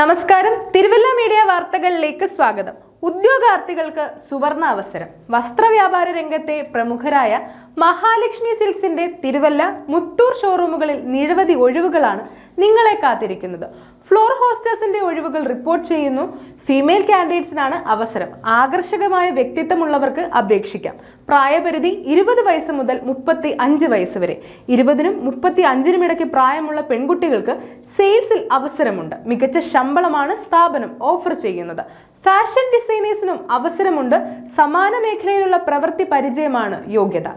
നമസ്കാരം. തിരുവല്ല മീഡിയ വാർത്തകളിലേക്ക് സ്വാഗതം. ഉദ്യോഗാർത്ഥികൾക്ക് സുവർണ അവസരം. വസ്ത്രവ്യാപാര രംഗത്തെ പ്രമുഖരായ മഹാലക്ഷ്മി സിൽക്സിന്റെ തിരുവല്ല മുത്തൂർ ഷോറൂമുകളിൽ നിരവധി ഒഴിവുകളാണ് നിങ്ങളെ കാത്തിരിക്കുന്നത്. ഫ്ലോർ ഹോസ്റ്റേഴ്സിന്റെ ഒഴിവുകൾ റിപ്പോർട്ട് ചെയ്യുന്നു. ഫീമെയിൽ കാൻഡിഡേറ്റ്സിനാണ് അവസരം. ആകർഷകമായ വ്യക്തിത്വമുള്ളവർക്ക് അപേക്ഷിക്കാം. പ്രായപരിധി ഇരുപത് വയസ്സ് മുതൽ മുപ്പത്തി അഞ്ച് വയസ്സ് വരെ. ഇരുപതിനും മുപ്പത്തി അഞ്ചിനും ഇടയ്ക്ക് പ്രായമുള്ള പെൺകുട്ടികൾക്ക് സെയിൽസിൽ അവസരമുണ്ട്. മികച്ച ശമ്പളമാണ് സ്ഥാപനം ഓഫർ ചെയ്യുന്നത്. ഫാഷൻ ഡിസൈനേഴ്സിനും അവസരമുണ്ട്. സമാന മേഖലയിലുള്ള പ്രവൃത്തി പരിചയമാണ് യോഗ്യത.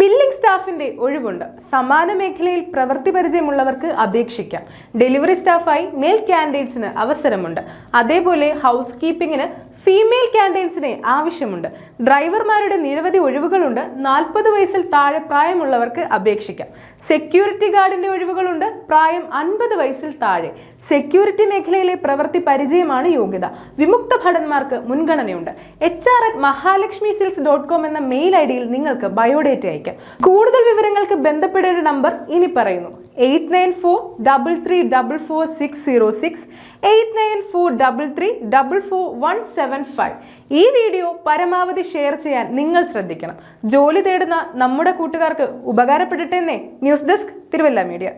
ബില്ലിംഗ് സ്റ്റാഫിന്റെ ഒഴിവുണ്ട്. സമാന മേഖലയിൽ പ്രവൃത്തി പരിചയമുള്ളവർക്ക് അപേക്ഷിക്കാം. ഡെലിവറി സ്റ്റാഫായി മെയിൽ കാൻഡിഡേറ്റ്സിന് അവസരമുണ്ട്. അതേപോലെ ഹൗസ് കീപ്പിങ്ങിന് ഫീമെയിൽ കാൻഡിഡേറ്റ്സിനെ ആവശ്യമുണ്ട്. ഡ്രൈവർമാരുടെ നിരവധി ഒഴിവുകളുണ്ട്. നാൽപ്പത് വയസ്സിൽ താഴെ പ്രായമുള്ളവർക്ക് അപേക്ഷിക്കാം. സെക്യൂരിറ്റി ഗാർഡിന്റെ ഒഴിവുകളുണ്ട്. പ്രായം അൻപത് വയസ്സിൽ താഴെ. സെക്യൂരിറ്റി മേഖലയിലെ പ്രവൃത്തി പരിചയമാണ് യോഗ്യത. വിമുക്ത ഭടന്മാർക്ക് മുൻഗണനയുണ്ട്. H R at Mahalakshmi silks dot com എന്ന മെയിൽ ഐ ഡിയിൽ നിങ്ങൾക്ക് ബയോഡേറ്റ അയക്കാം കൂടുതൽ വിവരങ്ങൾക്ക് ബന്ധപ്പെടേണ്ട നമ്പർ ഇനി പറയുന്നു. Eight nine four double three double four six zero six eight nine four double three double four one seven five. ഈ വീഡിയോ പരമാവധി ഷെയർ ചെയ്യാൻ നിങ്ങൾ ശ്രദ്ധിക്കണം. ജോലി തേടുന്ന നമ്മുടെ കൂട്ടുകാർക്ക് ഉപകാരപ്പെടട്ടെ ന്യൂസ് ഡെസ്ക് തിരുവല്ല മീഡിയ.